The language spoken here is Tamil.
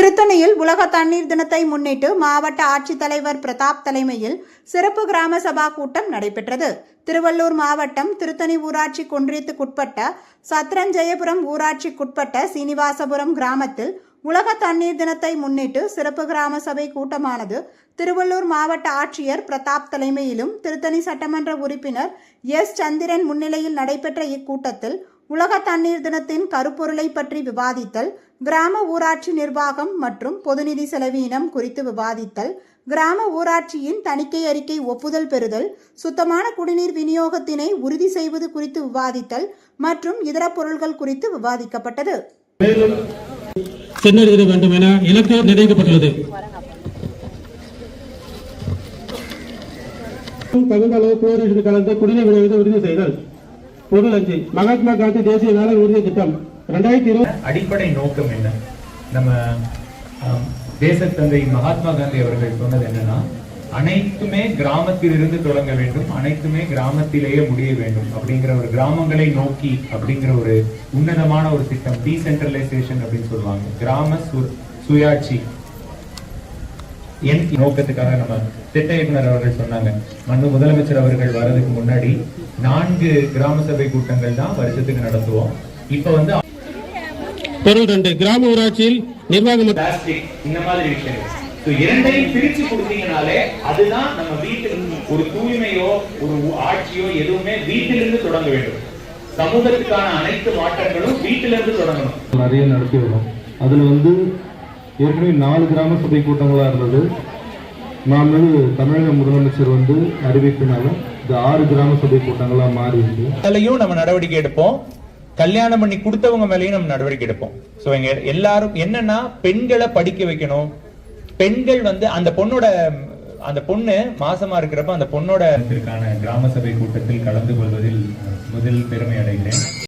திருத்தணியில் உலக தண்ணீர் தினத்தை முன்னிட்டு மாவட்ட ஆட்சித்தலைவர் பிரதாப் தலைமையில் சிறப்பு கிராம சபா கூட்டம் நடைபெற்றது. திருவள்ளூர் மாவட்டம் திருத்தணி ஊராட்சி கொன்றியத்துக்குட்பட்ட சத்ரஞ்சயபுரம் ஊராட்சிக்குட்பட்ட சீனிவாசபுரம் கிராமத்தில் உலக தண்ணீர் தினத்தை முன்னிட்டு சிறப்பு கிராம சபை கூட்டமானது திருவள்ளூர் மாவட்ட ஆட்சியர் பிரதாப் தலைமையிலும் திருத்தணி சட்டமன்ற உறுப்பினர் எஸ். சந்திரன் முன்னிலையில் நடைபெற்ற இக்கூட்டத்தில் உலக தண்ணீர் தினத்தின் கருப்பொருளை பற்றி விவாதித்தல் கிராம ஊராட்சி நிர்வாகம் மற்றும் பொதுநிதி செலவீனம் குறித்து விவாதித்தல் கிராம ஊராட்சியின் தணிக்கை அறிக்கை ஒப்புதல் பெறுதல் சுத்தமான குடிநீர் விநியோகத்தினை உறுதி செய்வது குறித்து விவாதித்தல் மற்றும் இதர பொருள்கள் குறித்து விவாதிக்கப்பட்டது. வேண்டும் என இலக்கு நிர்ணயிக்கப்பட்டுள்ளது. தகுந்த அளவு குடிநீர் விநியோகத்தை உறுதி செய்தல். பொது லஞ்சை மகாத்மா காந்தி தேசிய வேலை உறுதி திட்டம். ரெண்டாயிரத்தி இருபது அடிப்படை நோக்கம் என்ன? நம்ம தேசத்தந்தை மகாத்மா காந்தி அவர்கள் சொன்னது என்னன்னா அனைத்துமே கிராமத்திலிருந்து தொடங்க வேண்டும் அனைத்துமே கிராமத்திலேயே முடிய வேண்டும் அப்படிங்கிற ஒரு கிராமங்களை நோக்கி அப்படிங்கிற ஒரு உன்னதமான ஒரு திட்டம் டீசென்ட்ரலைசேஷன் அப்படின்னு சொல்லுவாங்க. கிராம சு- சுயாட்சி. என் நோக்கத்துக்காக நம்ம திட்ட இயக்குனர் அவர்கள் சொன்னாங்க. மண்ணு முதலமைச்சர் அவர்கள் வர்றதுக்கு முன்னாடி நான்கு கிராம சபை கூட்டங்கள் தான் வருஷத்துக்கு நடத்துவோம். இப்ப வந்து பொருள் ரெண்டு கிராம ஊராட்சியில் நிர்வாகம் பிளாஸ்டிக் இந்த மாதிரி விஷயங்கள். இரண்டையும் பிரிச்சு கொடுத்தீங்கனாலே அதுதான் நம்ம வீட்டில் ஒரு தூய்மையோ ஒரு ஆட்சியோ எதுவுமே வீட்டிலிருந்து தொடங்க வேண்டும். சமூகத்துக்கான அனைத்து மாற்றங்களும் வீட்டிலிருந்து தொடங்கணும். நிறைய நடத்தி வரோம். அதில் வந்து ஏற்கனவே நாலு கிராம சபை கூட்டங்களாக இருந்தது. நான் தமிழக முதலமைச்சர் வந்து அறிவிப்பினால இது ஆறு கிராம சபை கூட்டங்களாக மாறி இருக்கு. அதுலயும் நம்ம நடவடிக்கை எடுப்போம். கல்யாணம் பண்ணி கொடுத்தவங்க மேலயும் நம்ம நடவடிக்கை எடுப்போம். சோ இங்க எல்லாரும் என்னன்னா பெண்களை படிக்க வைக்கணும். பெண்கள் வந்து அந்த பொண்ணோட அந்த பொண்ணு மாசமா இருக்கிறப்ப அந்த பொண்ணோட கிராம சபை கூட்டத்தில் கலந்து கொள்வதில் முதல் பெருமை அடைகிறேன்.